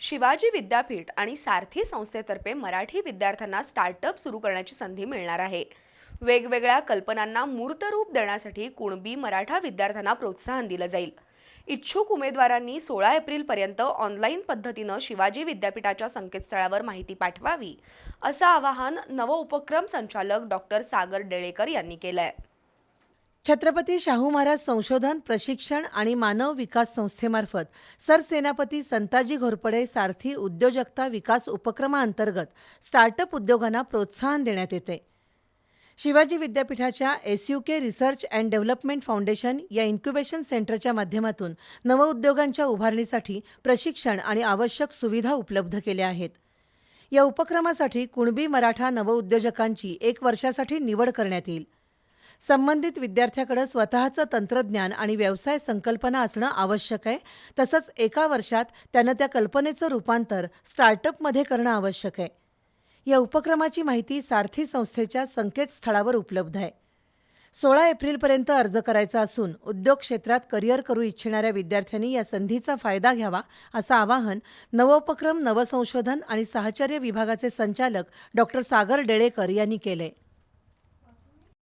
शिवाजी विद्यापीठ आणि सारथी संस्थेतर्फे मराठी विद्यार्थ्यांना स्टार्टअप सुरू करण्याची संधी मिळणार आहे. वेगवेगळ्या कल्पनांना मूर्तरूप देण्यासाठी कुणबी मराठा विद्यार्थ्यांना प्रोत्साहन दिलं जाईल. इच्छुक उमेदवारांनी सोळा एप्रिलपर्यंत ऑनलाईन पद्धतीनं शिवाजी विद्यापीठाच्या संकेतस्थळावर माहिती पाठवावी असं आवाहन नवउपक्रम संचालक डॉक्टर सागर डेळेकर यांनी केलं आहे छत्रपती शाहू महाराज संशोधन प्रशिक्षण आणि मानव विकास संस्थेमार्फत सरसेनापती संताजी घोरपडे सारथी उद्योजकता विकास उपक्रमाअंतर्गत स्टार्टअप उद्योगांना प्रोत्साहन देण्यात येते. शिवाजी विद्यापीठाच्या S U K research and development foundation या इन्क्युबेशन सेंटरच्या माध्यमातून नवउद्योगांच्या उभारणीसाठी प्रशिक्षण आणि आवश्यक सुविधा उपलब्ध केल्या आहेत. या उपक्रमासाठी कुणबी मराठा नवउद्योजकांची एक वर्षासाठी निवड करण्यात येईल. संबंधित विद्यार्थ्याकडे स्वतःचं तंत्रज्ञान आणि व्यवसाय संकल्पना असणं आवश्यक आहे. तसंच एका वर्षात त्यानं त्या कल्पनेचं रूपांतर स्टार्टअपमध्ये करणं आवश्यक आहे. या उपक्रमाची माहिती सारथी संस्थेच्या संकेतस्थळावर उपलब्ध आहे. सोळा एप्रिलपर्यंत अर्ज करायचा असून उद्योग क्षेत्रात करिअर करू इच्छिणाऱ्या विद्यार्थ्यांनी या संधीचा फायदा घ्यावा असं आवाहन नवोपक्रम नवसंशोधन आणि साहचर्य विभागाचे संचालक डॉक्टर सागर डेळेकर यांनी केलंय.